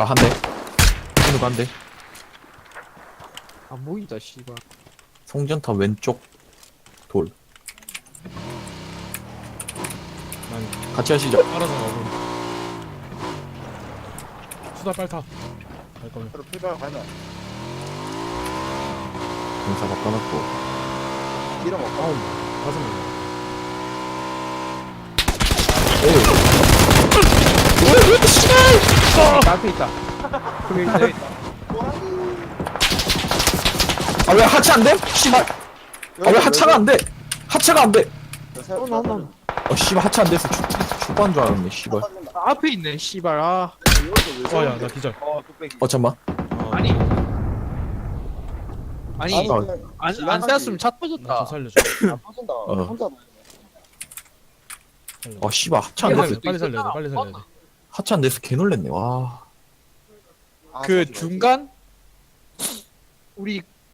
아, 한 대. 누가 한 대. 안 보인다 씨발 송전탑 왼쪽 돌. 난 같이 하시죠. 알아서 가고 수다 빨리 타갈 거면 그럼 필발 가면 공사 바꿔놨고. 없고 아홉 다섯 명 앞에 있다 그게 있다 여기 있다 아, 왜 하차 안 돼? 씨발. 아, 왜 하차가 안 돼? 하차가 안 돼. 어, 나, 나. 어, 씨발, 하차 안 돼서 축, 축구한 줄 알았네, 씨발. 아, 앞에 있네 씨발 아 어 야 나 기절 어 뚝배기 어, 잠만. 어, 아니 아니 아니 어. 안, 안 쐈으면 차 나좀 터졌다 살려줘 안 터진다 어. 어, 씨발, 하차 안 돼서, 빨리 살려야 돼 빨리 살려야 돼 하차 안 돼서 개 놀랬네, 와. 아, 그. 중간 우리